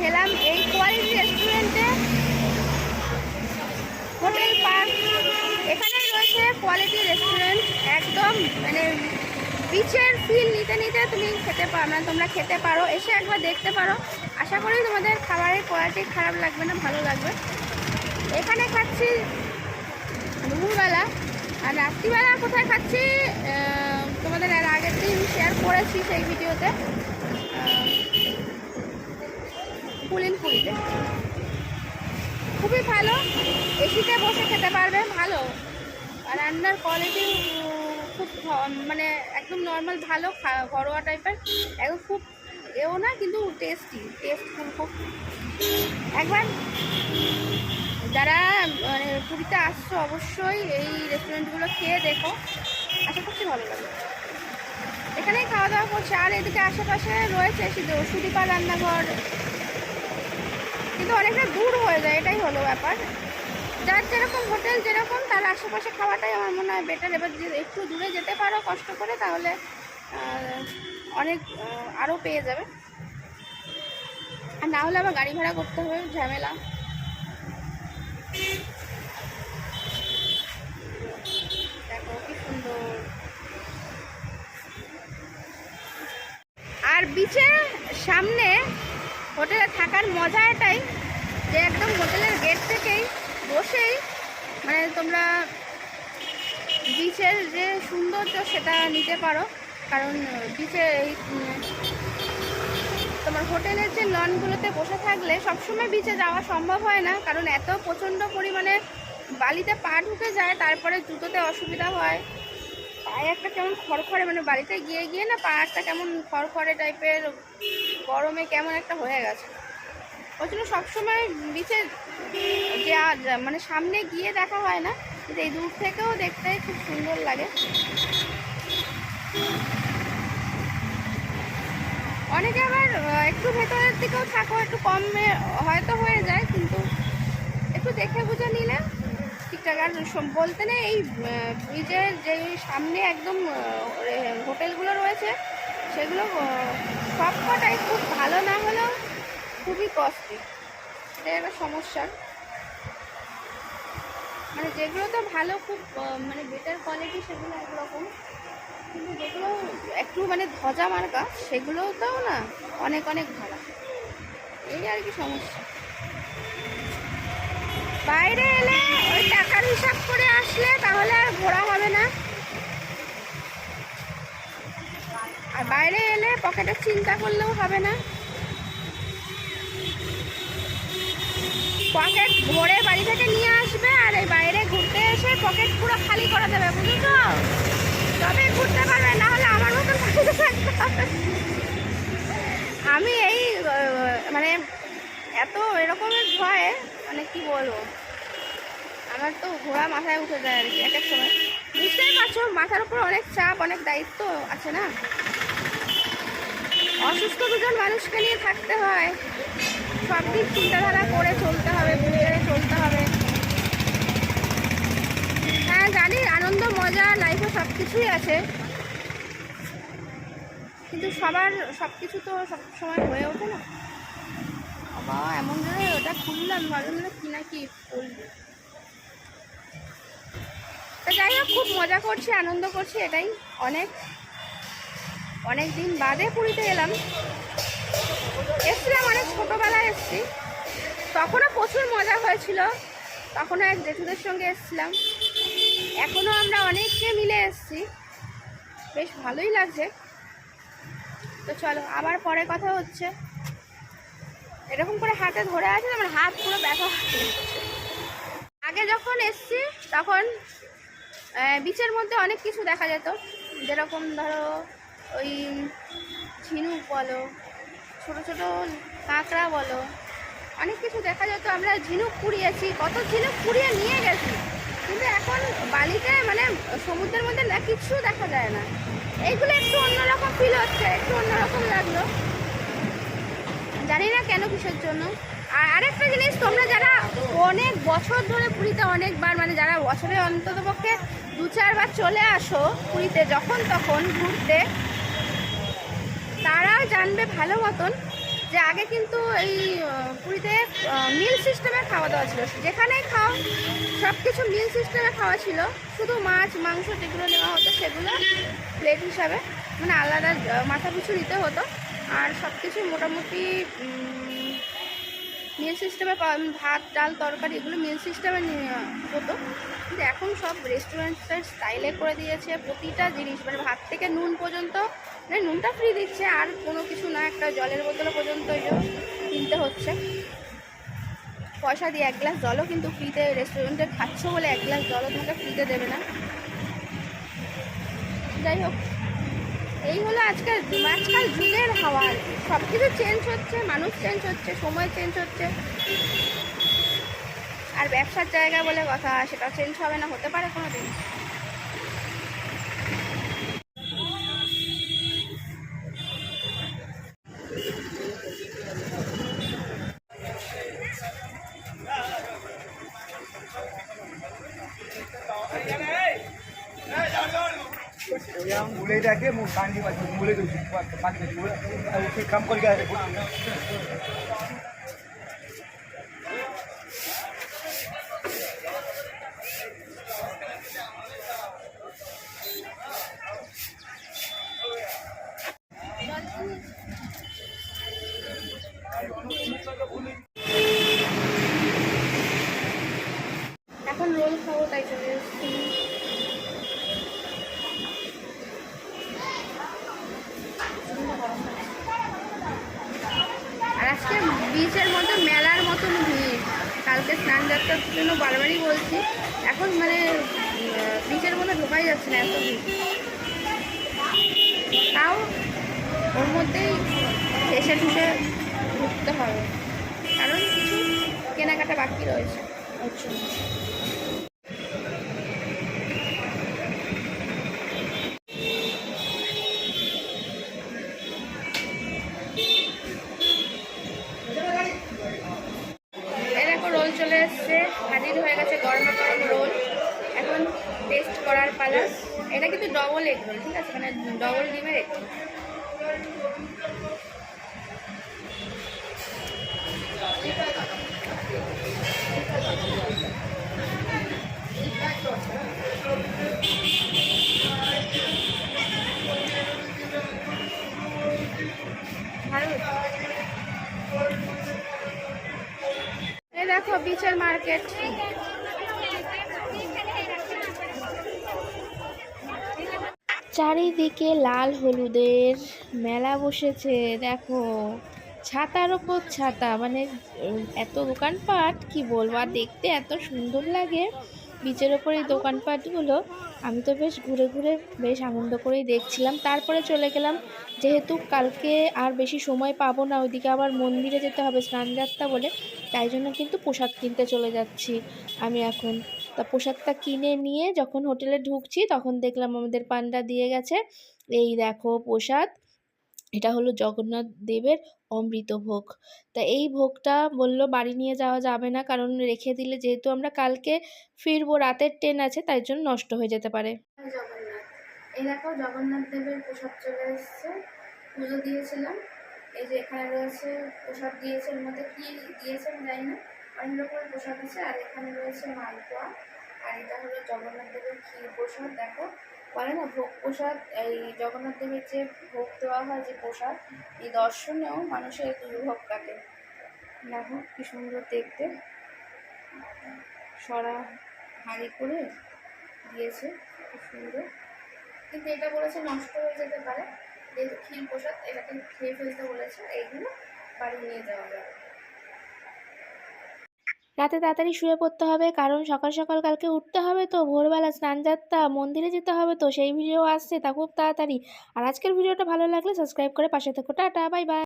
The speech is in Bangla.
খেলাম এই কোয়ালিটি রেস্টুরেন্টে। Hotel park. এখানে রয়েছে কোয়ালিটি রেস্টুরেন্ট। একদম মানে বিচের ফিল নিতে নিতে তুমি খেতে পারো মানে তোমরা খেতে পারো। এসে একবার দেখতে পারো। আশা করি তোমাদের খাবারের কোয়ালিটি খারাপ লাগবে না, ভালো লাগবে। এখানে খাচ্ছি দুপুরবেলা। আর রাত্রিবেলা কোথায় খাচ্ছি তোমাদের আগের দিন শেয়ার করেছি সেই ভিডিওতে পুলিন পুরিতে খুবই ভালো, এসিতে বসে খেতে পারবে, ভালো। আর রান্নার কোয়ালিটি খুব মানে একদম নর্মাল ভালো ঘরোয়া টাইপের একদম খুব এও না, কিন্তু টেস্টি টেস্টফুল খুব। একবার যারা মানে পুরীতে আসছো অবশ্যই এই রেস্টুরেন্টগুলো খেয়ে দেখো। আশা করছি ভালো লাগবে। এখানেই খাওয়া দাওয়া করছে। আর এদিকে আশেপাশে রয়েছে সুদীপা রান্নাঘর কিন্তু অনেকটা দূর হয়ে যায়, এটাই হলো ব্যাপার। যার যেরকম হোটেল যেরকম, তার আশেপাশে খাওয়াটাই আমার মনে হয় বেটার এবার যদি একটু দূরে যেতে পারো কষ্ট করে, তাহলে অনেক আরও পেয়ে যাবে। আর না হলে আবার গাড়ি ভাড়া করতে হবে, ঝামেলা। দেখো আর বিচের সামনে হোটেলে থাকার মজা এটাই যে একদম হোটেলের গেট থেকেই বসেই মানে তোমরা বিচের যে সৌন্দর্য সেটা নিতে পারো। কারণ বিচে এই তোমার হোটেলের যে লনগুলোতে বসে থাকলে সবসময় বিচে যাওয়া সম্ভব হয় না। কারণ এত প্রচণ্ড পরিমাণে বালিতে পা ঢুকে যায়, তারপরে জুতোতে অসুবিধা হয়। পায়ে একটা কেমন খড়খড়ে মানে বাড়িতে গিয়ে গিয়ে না পা একটা কেমন খড়খড়ে টাইপের, গরমে কেমন একটা হয়ে গেছে। ওই জন্য সবসময় বিচে যা- মানে সামনে গিয়ে দেখা হয় না, কিন্তু এই দূর থেকেও দেখতে খুব সুন্দর লাগে। অনেকে আবার একটু ভেতরের দিকেও থাকো, একটু কমে হয়তো হয়ে যায়, কিন্তু একটু দেখে বুঝে নিলে আর বলতে নেই এই ব্রিজের যে সামনে একদম হোটেলগুলো রয়েছে সেগুলো আহ, সব কটাই খুব ভালো না হলেও খুবই কস্টলি এটা একটা সমস্যা। মানে যেগুলো তো ভালো খুব মানে বেটার কোয়ালিটি সেগুলো একরকম। কিন্তু যেগুলো একটু মানে ধজা মার্কা সেগুলোও তো না অনেক অনেক ভালো। এই আর কি সমস্যা। বাইরে এলে ওই টাকার হিসাব করে আসলে তাহলে আর ঘোরা হবে না। আর বাইরে এলে পকেটের চিন্তা করলেও হবে না। পকেট ভরে বাড়ি থেকে নিয়ে আসবে আর এই বাইরে ঘুরতে এসে পকেট পুরো খালি করা যাবে তো তবে ঘুরতে পারবে, না হলে আমার মতো থাকতে হবে আমি এই মানে এত এরকমের ভয়ে মানে কি বলব? আমার তো ঘোড়া মাথায় উঠে যায় আর কি, এক এক সময়। বুঝতেই পারছ, মাথার উপর অনেক চাপ, অনেক দায়িত্ব আছে না? অসুস্থ দুজন মানুষকে নিয়ে থাকতে হয়। সব দিক চিন্তাধারা করে চলতে হবে, বুঝে চলতে হবে। হ্যাঁ জানি, আনন্দ, মজা লাইফে সব কিছুই আছে। কিন্তু সবার সব কিছু তো সব সময় হয়ে ওঠে না। বাবা, এমন ওটা খুললাম, ভাবলাম না কি না কি বলব যাই হোক, খুব মজা করছি, আনন্দ করছি, এটাই অনেক। অনেক দিন বাদে পুরীতে এলাম। এসছিলাম অনেক ছোটোবেলায় এসছি। তখনও প্রচুর মজা হয়েছিল। তখনও এক জেঠুদের সঙ্গে এসছিলাম। এখনও আমরা অনেকে মিলে এসছি। বেশ ভালোই লাগছে। তো চলো, আবার পরে কথা হচ্ছে। এরকম করে হাতে ধরে আছে আমার হাত পুরো ব্যথা আগে যখন এসছি, তখন বিচের মধ্যে অনেক কিছু দেখা যেত। যেরকম ধরো, ওই ঝিনুক বলো, ছোটো ছোটো কাঁকড়া বলো, অনেক কিছু দেখা যেত। আমরা ঝিনুক কুড়িয়েছি কত ঝিনুক কুড়িয়ে নিয়ে গেছি। কিন্তু এখন বালিতে মানে সমুদ্রের মধ্যে না, কিছু দেখা যায় না। এইগুলো একটু অন্যরকম ফিল হচ্ছে, একটু অন্যরকম লাগল। জানি না কেন কিসের জন্য। আর আরেকটা জিনিস, তোমরা যারা অনেক বছর ধরে পুরীতে অনেকবার মানে যারা বছরে অন্তত পক্ষে দু চারবার চলে আসো পুরীতে, যখন তখন ঘুরতে, তারা জানবে ভালো মতন যে আগে কিন্তু এই পুরীতে মিল সিস্টেমে খাওয়া দাওয়া ছিল। যেখানেই খাও সব কিছু মিল সিস্টেমে খাওয়া ছিল। শুধু মাছ, মাংস যেগুলো নেওয়া হতো সেগুলো প্লেট হিসাবে মানে আলাদা মাথা পিছু দিতে হতো। আর সব কিছু মোটামুটি মিল সিস্টেমে ভাত, ডাল, তরকারি এগুলো মিল সিস্টেমে হতো। কিন্তু এখন সব রেস্টুরেন্টের স্টাইলে করে দিয়েছে প্রতিটা জিনিস। মানে ভাত থেকে নুন পর্যন্ত মানে নুনটা ফ্রি দিচ্ছে, আর কোনো কিছু না, একটা জলের বোতল পর্যন্ত এই কিনতে হচ্ছে। পয়সা দিয়ে এক গ্লাস জলও কিন্তু ফ্রিতে রেস্টুরেন্টে খাচ্ছ বলে এক গ্লাস জলও তোমাকে ফ্রিতে দেবে না। যাই হোক। এই হলো আজকাল আজকাল যুগের হাওয়া। সব কিছু চেঞ্জ হচ্ছে, মানুষ চেঞ্জ হচ্ছে, সময় চেঞ্জ হচ্ছে। আর ব্যবসার জায়গা বলে কথা, সেটা চেঞ্জ হবে না, হতে পারে কোনো দিন ರೇಟಾಕಿ ಮೂರು ಕಾಂಡಿ ಮೂಲೆಗೆ ಪಾಕಿದೆ ಮೂಳೆ ಕಮ್ ಕೊಲ್ಗೆ যাত্রার জন্য বারবারই বলছি। এখন মানে বিচের মধ্যে ঢোকাই যাচ্ছে না এত তাও ওর মধ্যেই এসে ঢুকে ঢুকতে হবে। কারণ কিছু কেনাকাটা বাকি রয়েছে। ওর জন্য ডবল ঠিক আছে মানে ডবল ডিমের ভালো। দেখো বিচের মার্কেট। চারিদিকে লাল হলুদের মেলা বসেছে, দেখো। ছাতার ওপর ছাতা মানে এত দোকানপাট, কি বলব? আর দেখতে এত সুন্দর লাগে। বিচের ওপর এই দোকানপাটগুলো, আমি তো বেশ ঘুরে ঘুরে বেশ আনন্দ করেই দেখছিলাম। তারপরে চলে গেলাম, যেহেতু কালকে আর বেশি সময় পাবো না, ওইদিকে আবার মন্দিরে যেতে হবে, স্নানযাত্রা বলে, তাই জন্য কিন্তু প্রসাদ কিনতে চলে যাচ্ছি আমি এখন। তা প্রসাদটা কিনে নিয়ে যখন হোটেলে ঢুকছি, তখন দেখলাম আমাদের পান্ডা দিয়ে গেছে। এই দেখো প্রসাদ এটা হলো জগন্নাথ দেবের অমৃত ভোগ। তা এই ভোগটা বলল, বাড়ি নিয়ে যাওয়া যাবে না, কারণ রেখে দিলে যেহেতু আমরা কালকে ফিরবো, রাতের ট্রেন আছে, তাই জন্য নষ্ট হয়ে যেতে পারে। জগন্নাথ এই দেখো জগন্নাথ দেবের প্রসাদ চলে এসছে। পুজো দিয়েছিলাম। এই যে এখানে রয়েছে প্রসাদ দিয়েছে, এর মধ্যে কি দিয়েছে আমি জানি না। অনেক রকমের প্রসাদ আছে, আর এখানে রয়েছে মালপোয়া। আর এটা হলো জগন্নাথ দেবের ক্ষীর প্রসাদ, দেখো। বলে না, ভোগ প্রসাদ, এই জগন্নাথ দেবের যে ভোগ দেওয়া হয়, যে প্রসাদ, এই দর্শনেও মানুষের দুর্ভোগ কাটে। দেখো, কি সুন্দর দেখতে। সরা হাঁড়ি করে দিয়েছে খুব সুন্দর। কিন্তু এটা বলেছে নষ্ট হয়ে যেতে পারে। যেহেতু ক্ষীর প্রসাদ, এটাকে খেয়ে ফেলতে বলেছে, এইগুলো বাড়ি নিয়ে যাওয়া যাবে। রাতে তাড়াতাড়ি শুয়ে পড়তে হবে, কারণ সকাল সকাল কালকে উঠতে হবে তো, ভোরবেলা স্নান যাত্রা, মন্দিরে যেতে হবে তো, সেই ভিডিও আসছে তা খুব তাড়াতাড়ি। আর আজকের ভিডিওটা ভালো লাগলে সাবস্ক্রাইব করে পাশে থেকো। Tata, bye bye.